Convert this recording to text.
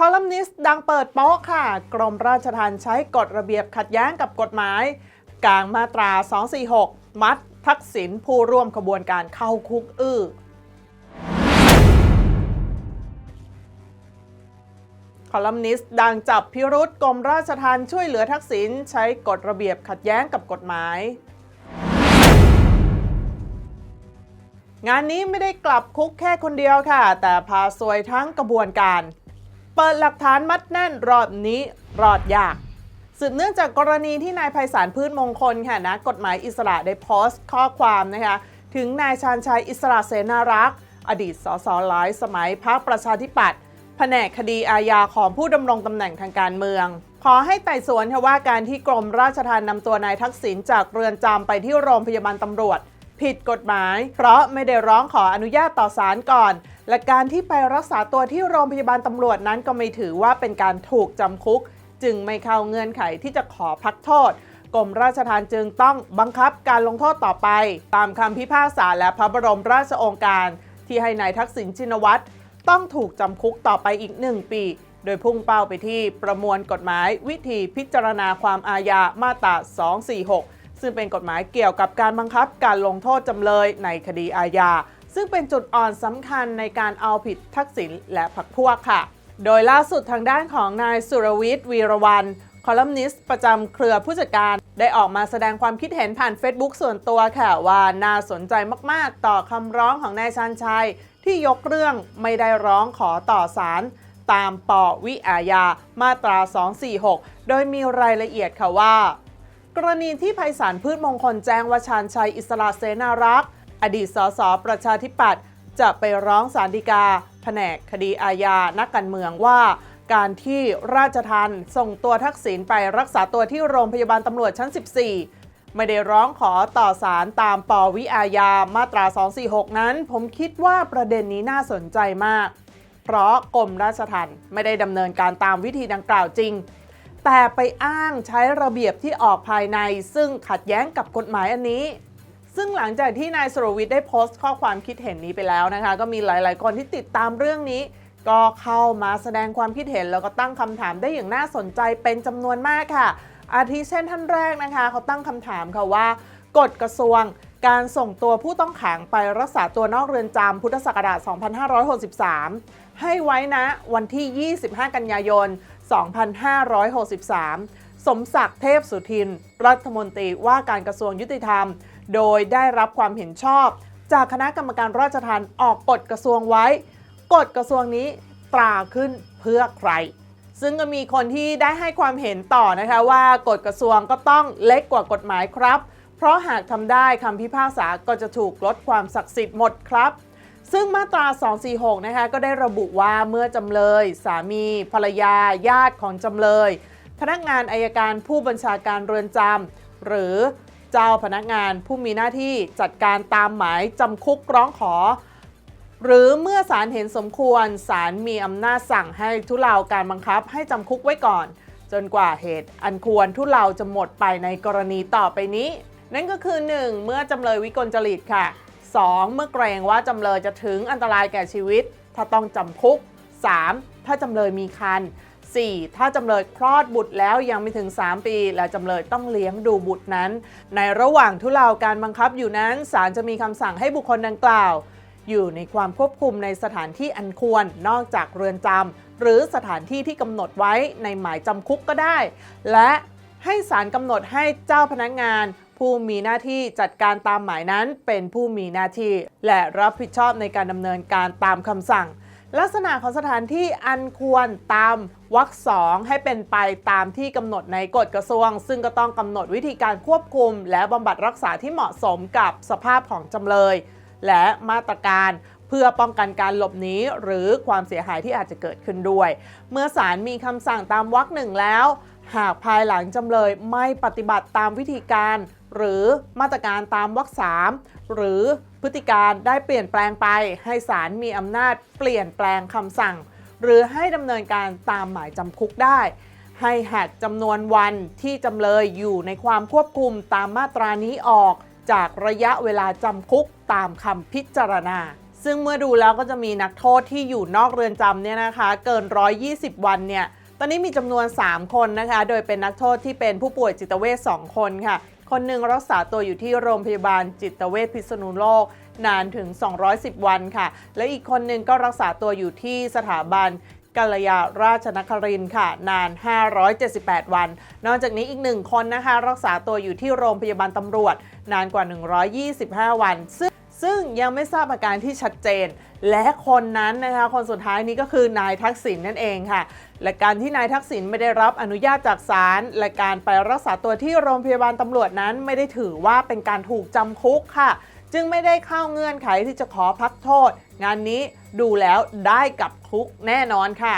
คอลัมนิสต์ดังเปิดโป๊ะค่ะ กรมราชทัณฑ์ใช้กฎระเบียบขัดแย้งกับกฎหมาย กลางมาตรา 246 มัดทักษิณผู้ร่วมขบวนการเข้าคุกอื้อคอลัมนิสต์ดังจับพิรุษกรมราชทัณฑ์ช่วยเหลือทักษิณใช้กฎระเบียบขัดแย้งกับกฎหมาย งานนี้ไม่ได้กลับคุกแค่คนเดียวค่ะ แต่พาซวยทั้งกระบวนการ เปิดหลักฐานมัดแน่นรอบนี้รอดยากสืบเนื่องจากกรณีที่นายไพศาลพืชมงคลค่ะนะกฎหมายอิสระได้โพสต์ข้อความนะคะถึงนายชาญชัยอิสระเสนารักษ์ อดีตสสหลายสมัยพรรคประชาธิปัตย์แผนกคดีอาญาของผู้ดำรงตำแหน่งทางการเมือง ขอให้ไต่สวนค่ะว่าการที่กรมราชทัณฑ์นำตัวนายทักษิณจากเรือนจำไปที่โรงพยาบาลตำรวจ ผิดกฎหมาย เพราะไม่ได้ร้องขออนุญาตต่อศาลก่อน และการที่ไปรักษาตัวที่โรงพยาบาลตำรวจนั้นก็ไม่ถือว่าเป็นการถูกจำคุก จึงไม่เข้าเงื่อนไขที่จะขอพักโทษกรมราชทัณฑ์จึงต้องบังคับการลงโทษต่อไป ตามคำพิพากษาและพระบรมราชโองการ ที่ให้นายทักษิณชินวัตรต้องถูกจำคุกต่อไปอีกหนึ่งปี โดยพุ่งเป้าไปที่ประมวลกฎหมายวิธีพิจารณาความอาญามาตรา 246 ซึ่งเป็นกฎหมายเกี่ยวกับการบังคับการลงโทษจำเลยในคดีอาญา ซึ่งเป็นจุดอ่อนสำคัญในการเอาผิดทักษิณและพรรคพวกค่ะ โดยล่าสุดทางด้านของนายสุรวิทย์วีรวันคอลัมนิสต์ประจำเครือผู้จัดการ ได้ออกมาแสดงความคิดเห็นผ่าน Facebook ส่วนตัวค่ะว่าน่าสนใจมาก ๆ ต่อคำร้องของนายชันชัย ที่ยกเรื่องไม่ได้ร้องขอต่อศาลตามปวิอาญามาตรา 246 โดยมีรายละเอียดค่ะว่า กรณีที่ไพศาลพืชมงคลแจ้งว่าชาญชัยอิสระเสนารักษ์ อดีตสสประชาธิปัตย์จะไปร้องศาลฎีกา แผนกคดีอาญานักการเมืองว่า การที่ราชทันส่งตัวทักษิณไปรักษาตัวที่โรงพยาบาลตำรวจชั้น 14 ไม่ได้ร้องขอต่อสารตามปวิอาญามาตรา 246 นั้น ผมคิดว่าประเด็นนี้น่าสนใจมาก เพราะกรมราชทัณฑ์ไม่ได้ดำเนินการตามวิธีดังกล่าวจริง แต่ไปอ้างใช้ระเบียบที่ออกภายใน ซึ่งขัดแย้งกับกฎหมายอันนี้ ซึ่งหลังจากที่นายสรวิทย์ได้โพสต์ข้อความคิดเห็นนี้ไปแล้วนะคะ ก็มีหลาย ๆ คนที่ติดตามเรื่องนี้ ก็เข้ามาแสดงความคิดเห็น แล้วก็ตั้งคำถามได้อย่างน่าสนใจเป็นจำนวนมากค่ะ อาทิเช่นท่านแรกนะคะ เขาตั้งคำถามค่ะว่ากฎกระทรวงการส่งตัวผู้ต้องขังไปรักษาตัวนอกเรือนจำพุทธศักราช 2563 ให้ไว้นะวันที่ 25 กันยายน 2563 สมศักดิ์เทพสุทิน รัฐมนตรีว่าการกระทรวงยุติธรรม โดยได้รับความเห็นชอบ จากคณะกรรมการราชทัณฑ์ออกกฎกระทรวงไว้ กฎกระทรวงนี้ตราขึ้นเพื่อใคร ซึ่งก็มีคนที่ได้ให้ความเห็นต่อนะคะว่ากฎกระทรวงก็ต้องเล็กกว่ากฎหมายครับ เพราะหากทำได้คำพิพากษาก็จะถูกลดความศักดิ์สิทธิ์หมดครับซึ่งมาตรา 246 นะคะ ก็ได้ระบุว่าเมื่อจำเลย สามี ภรรยา ญาติของจำเลย พนักงานอายการผู้บัญชาการเรือนจำหรือ เจ้าพนักงานผู้มีหน้าที่จัดการตามหมายจำคุกร้องขอ หรือเมื่อศาลเห็นสมควรศาลมีอำนาจสั่งให้ทุเลาการบังคับให้จำคุกไว้ก่อน จนกว่าเหตุอันควรทุเลาจะหมดไปในกรณีต่อไปนี้ นั่นก็คือ 1. เมื่อจำเลยวิกลจริตค่ะ 2. เมื่อเกรงว่าจำเลยจะถึงอันตรายแก่ชีวิต ถ้าต้องจำคุก 3. ถ้าจำเลยมีคัน 4. ถ้าจำเลยคลอดบุตรแล้วยังไม่ถึง 3 ปี และจำเลยต้องเลี้ยงดูบุตรนั้น ในระหว่างทุเลาการบังคับอยู่นั้นศาลจะมีคำสั่งให้บุคคลดังกล่าว อยู่ในความควบคุมในสถานที่อันควรนอกจากเรือนจำหรือสถานที่ที่กำหนดไว้ในหมายจำคุกก็ได้ และให้ศาลกำหนดให้เจ้าพนักงานผู้มีหน้าที่จัดการตามหมายนั้นเป็นผู้มีหน้าที่ และรับผิดชอบในการดำเนินการตามคำสั่ง ลักษณะของสถานที่อันควรตามวรรคสองให้เป็นไปตามที่กำหนดในกฎกระทรวง ซึ่งก็ต้องกำหนดวิธีการควบคุม และบำบัดรักษาที่เหมาะสมกับสภาพของจำเลย และมาตรการเพื่อป้องกันการหลบหนีหรือความเสียหายที่อาจจะเกิดขึ้นด้วย เมื่อศาลมีคำสั่งตามวรรคหนึ่งแล้ว หากภายหลังจำเลยไม่ปฏิบัติตามวิธีการ หรือมาตรการตามวรรคสามหรือ พฤติการได้เปลี่ยนแปลงไปให้ศาลมีอำนาจเปลี่ยนแปลงคำสั่ง หรือให้ดำเนินการตามหมายจำคุกได้ ให้หักจำนวนวันที่จำเลยอยู่ในความควบคุมตามมาตรานี้ออก จากระยะเวลาจำคุกตามคำพิจารณา ซึ่งเมื่อดูแล้วก็จะมีนักโทษที่อยู่นอกเรือนจำเนี่ยนะคะ เกิน 120 วันเนี่ยตอนนี้มีจำนวน 3 คนนะคะ โดยเป็นนักโทษที่เป็นผู้ป่วยจิตเวช2คนค่ะ คนหนึ่งรักษาตัวอยู่ที่โรงพยาบาลจิตเวชพิษณุโลกนานถึง 210 วันค่ะ และอีกคนหนึ่งก็รักษาตัวอยู่ที่สถาบันกัลยาราชนครินทร์ค่ะ นาน 578 วัน นอกจากนี้อีกหนึ่งคนนะคะ รักษาตัวอยู่ที่โรงพยาบาลตำรวจ นานกว่า 125 วันซึ่ง ซึ่งยังไม่ทราบอาการที่ชัดเจน และคนนั้นนะคะคนสุดท้ายนี้ก็คือนายทักษิณนั่นเองค่ะ และการที่นายทักษิณไม่ได้รับอนุญาตจากศาลและการไปรักษาตัวที่โรงพยาบาลตำรวจนั้นไม่ได้ถือว่าเป็นการถูกจำคุกค่ะ จึงไม่ได้เข้าเงื่อนไขที่จะขอพักโทษ งานนี้ดูแล้วได้กับคุกแน่นอนค่ะ